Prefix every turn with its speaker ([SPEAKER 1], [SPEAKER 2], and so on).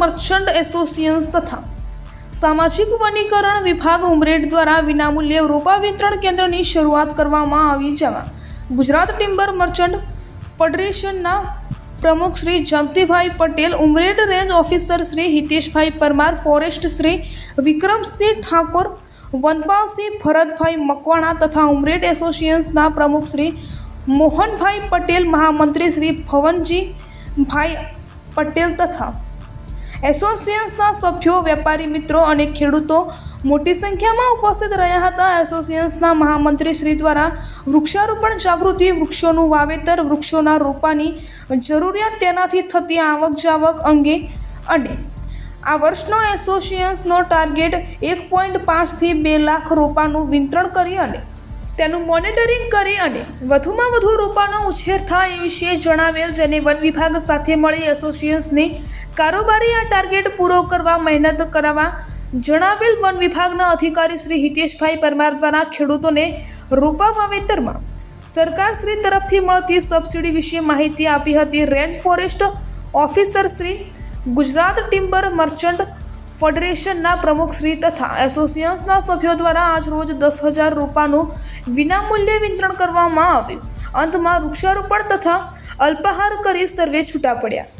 [SPEAKER 1] Merchant associations તથા સામાજિક વનીકરણ વિભાગ ઉમરેડ દ્વારા વિનામૂલ્યે રોપા વિતરણ કેન્દ્રની શરૂઆત કરવામાં આવી જેમાં ગુજરાત ટિમ્બર મર્ચન્ટ ફેડરેશનના પ્રમુખ Shri Jagatibhai Patel Umred range officer Shri Hiteshbhai Parmar, forest Shri Vikramsinh Thakor, વનપાલસિંહ Bharatbhai Makwana તથા ઉમરેડ એસોસિએશનના પ્રમુખ શ્રી મોહનભાઈ પટેલ, મહામંત્રી શ્રી ભવનજી ભાઈ પટેલ તથા એસોસિએશનના સભ્યો, વેપારી મિત્રો અને ખેડૂતો મોટી સંખ્યામાં ઉપસ્થિત રહ્યા હતા. એસોસિએશનના મહામંત્રી શ્રી દ્વારા વૃક્ષારોપણ જાગૃતિ, વૃક્ષોનું વાવેતર, વૃક્ષોના રોપાની જરૂરિયાત તેનાથી થતી આવક જાવક અંગે અને આ વર્ષનો એસોસિએશનનો ટાર્ગેટ એક પોઈન્ટ પાંચથી બે લાખ રોપાનું વિતરણ કરી અને તેનું મોનિટરિંગ કરી અને વધુમાં વધુ રોપાનો ઉછેર થાય એ વિશે જણાવેલ જેને વન વિભાગ સાથે મળી એસોસિએશનની કારોબારી આ ટાર્ગેટ પૂરો કરવા મહેનત કરાવવા જણાવેલ વન વિભાગના અધિકારી શ્રી હિતેશભાઈ પરમાર દ્વારા ખેડૂતોને રોપા વાવેતરમાં સરકાર શ્રી તરફથી મળતી સબસિડી વિશે માહિતી આપી હતી. Range forest officer Shri Gujarat timber merchant ફેડરેશનના પ્રમુખ શ્રી તથા એસોસિએશનના સભ્યો દ્વારા આજ રોજ દસ હજાર રોપાનું વિનામૂલ્યે વિતરણ કરવામાં આવ્યું. અંતમાં વૃક્ષારોપણ તથા અલ્પાહાર કરી સર્વે છૂટા પડ્યા.